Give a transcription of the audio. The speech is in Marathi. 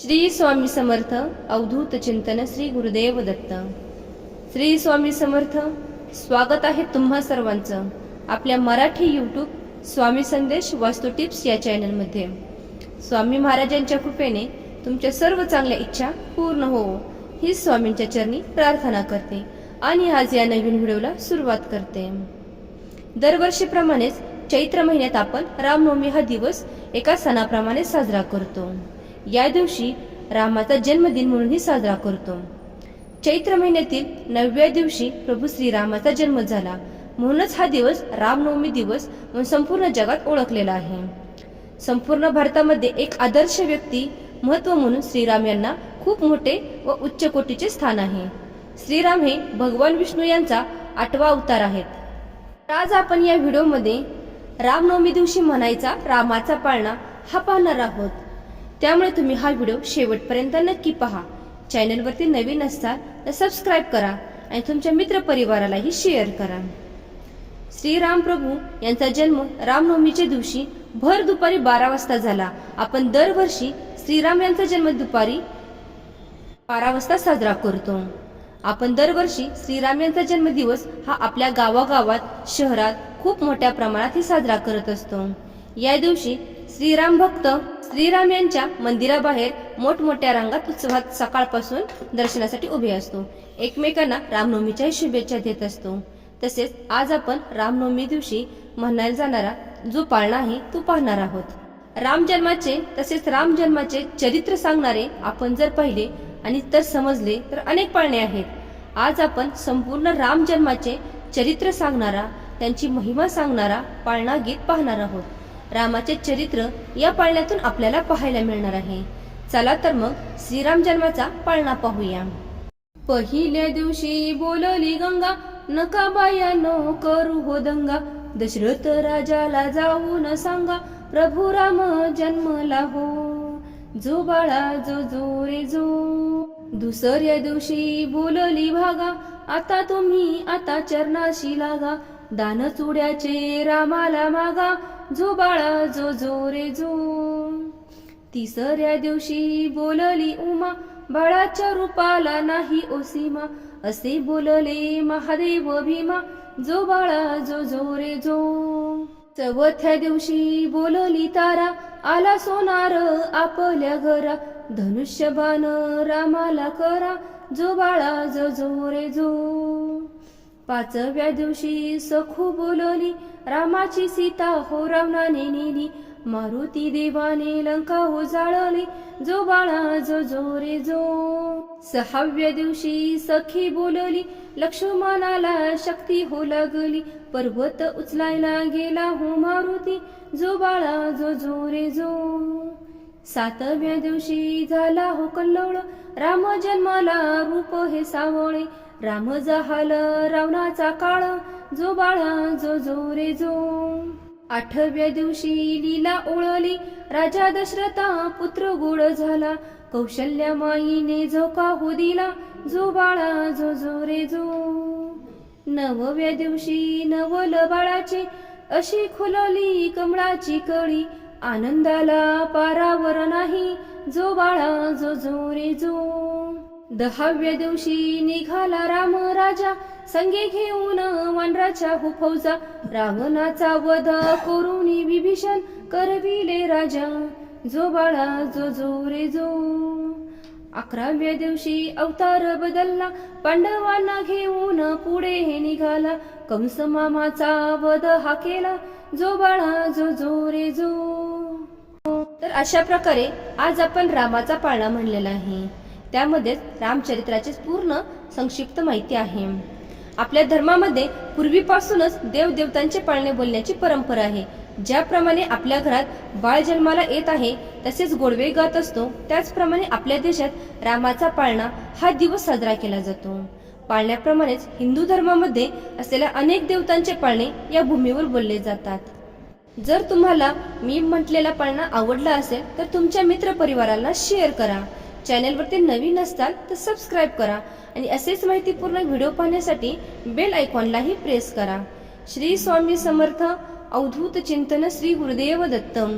श्री स्वामी समर्थ अवधूत चिंतन श्री गुरुदेव दत्त. श्री स्वामी समर्थ स्वागत आहे तुम्हा सर्वांचं आपल्या मराठी यूट्यूब स्वामी संदेश वास्तू टिप्स या चॅनलमध्ये. स्वामी महाराजांच्या कृपेने तुमच्या सर्व चांगल्या इच्छा पूर्ण हो. ही स्वामींच्या चरणी प्रार्थना करते आणि आज या नवीन व्हिडिओला सुरुवात करते. दरवर्षीप्रमाणेच चैत्र महिन्यात आपण रामनवमी हा दिवस एका सणाप्रमाणे साजरा करतो. या दिवशी रामाचा जन्मदिन म्हणूनही साजरा करतो. चैत्र महिन्यातील नवव्या दिवशी प्रभू श्रीरामाचा जन्म झाला. म्हणूनच हा दिवस रामनवमी दिवस म्हणून संपूर्ण जगात ओळखलेला आहे. संपूर्ण भारतामध्ये एक आदर्श व्यक्ती महत्त्व म्हणून श्रीराम यांना खूप मोठे व उच्च कोटीचे स्थान आहे. श्रीराम हे भगवान विष्णू यांचा आठवा अवतार आहेत. आज आपण या व्हिडिओमध्ये रामनवमी दिवशी म्हणायचा रामाचा पाळणा हा पाहणार आहोत. त्यामुळे तुम्ही हा व्हिडिओ शेवटपर्यंत नक्की पहा. चॅनलवरती नवीन असाल तर सबस्क्राईब करा आणि तुमच्या मित्रपरिवारालाही शेअर करा. श्रीराम प्रभू यांचा जन्म रामनवमीच्या दिवशी भर दुपारी बारा वाजता झाला. आपण दरवर्षी श्रीराम यांचा जन्म दुपारी बारा वाजता साजरा करतो. आपण दरवर्षी श्रीराम यांचा जन्मदिवस हा आपल्या गावागावात शहरात खूप मोठ्या प्रमाणातही साजरा करत असतो. या दिवशी श्रीराम भक्त श्रीराम यांच्या मंदिराबाहेर मोठमोठ्या रांगात उत्सवात सकाळपासून दर्शनासाठी उभे असतो. एकमेकांना रामनवमीच्याही शुभेच्छा देत असतो. तसेच आज आपण रामनवमी दिवशी म्हणायला जाणारा जो पाळणा आहे तो पाहणार आहोत. राम जन्माचे तसेच राम जन्माचे चरित्र सांगणारे आपण जर पाहिले आणि तर समजले तर अनेक पाळणे आहेत. आज आपण संपूर्ण राम जन्माचे चरित्र सांगणारा त्यांची महिमा सांगणारा पाळणा गीत पाहणार आहोत. रामाचे चरित्र या पाळण्यातून आपल्याला पाहायला मिळणार आहे. चला तर मग श्रीराम जन्माचा पाळणा पाहूया. पहिल्या दिवशी बोलली गंगा नका बाया नो करू हो दंगा. दशरथ राजाला जाऊन सांगा प्रभू राम जन्मला हो. जो बाळा जो जो रे जो. दुसऱ्या दिवशी बोलली भागा आता तुम्ही आता चरणाशी लागा. दान चुड्याचे रामाला मागा जो बाळा जो जो रे जो. तिसऱ्या दिवशी बोलली उमा बाळाच्या रूपाला नाही ओसीमा असे बोलले महादेव भीमा जो बाळा जो जो रे जो. चौथ्या दिवशी बोलली तारा आला सोनार आपल्या घरा. धनुष्यबाण रामाला करा जो बाळा जो जो रे जो. पाचव्या दिवशी सखू बोलवली रामाची सीता हो रावणाने नेली. मारुती देवाने लंका हो जो बाळा जो जो रे जो. सहाव्या दिवशी सखी बोलवली लक्ष्मणाला शक्ती हो लागली. पर्वत उचलायला गेला हो मारुती जो बाळा जो जो रे जो. सातव्या दिवशी झाला हो कल्लोळ. राम जन्माला रूप हे सावळे. राम जहाल रावणाचा काळ. जो बाळा जो जो रे जो. आठव्या दिवशी लीला ओळली. राजा दशरथा पुत्र गोड झाला. कौशल्या माईने झोका हो दिला. जो बाळा जो जो रे जो. नवव्या दिवशी नवल बाळाचे. अशी खुलली कमळाची कळी. आनंदाला पारावर नाही जो बाळा जो जो रे जो. दहाव्या दिवशी निघाला राम राजा संगे घेऊन वानराच्या हुफौजा. रावणाचा वध करून विभीषण करविले राजा. जो बाळा जो जो रे जो. अकराव्या दिवशी अवतार बदलला पांडवांना घेऊन पुढे हे निघाला. कंस मामाचा वध हा केला जो बाळा जो जो रे जो. तर अशा प्रकारे आज आपण रामाचा पाळणा म्हणलेला आहे. त्यामध्येच रामचरित्राची पूर्ण संक्षिप्त माहिती आहे. आपल्या धर्मामध्ये पूर्वीपासूनच देवदेवतांचे पाळणे बोलण्याची परंपरा आहे. ज्याप्रमाणे आपल्या घरात बाळ जन्माला येत आहे तसेच गोडवे गात असतो त्याचप्रमाणे आपल्या देशात रामाचा पाळणा हा दिवस साजरा केला जातो. पाळण्याप्रमाणेच हिंदू धर्मामध्ये असलेल्या अनेक देवतांचे पाळणे या भूमीवर बोलले जातात. जर तुम्हाला मी म्हटलेला पाळणा आवडला असेल तर तुमच्या मित्रपरिवाराला शेअर करा. चॅनेलवरती नवीन असताल तर सबस्क्राईब करा आणि असेच माहितीपूर्ण व्हिडिओ पाहण्यासाठी बेल आयकॉनलाही प्रेस करा. श्री स्वामी समर्थ अवधूत चिंतन श्री गुरुदेव दत्तम.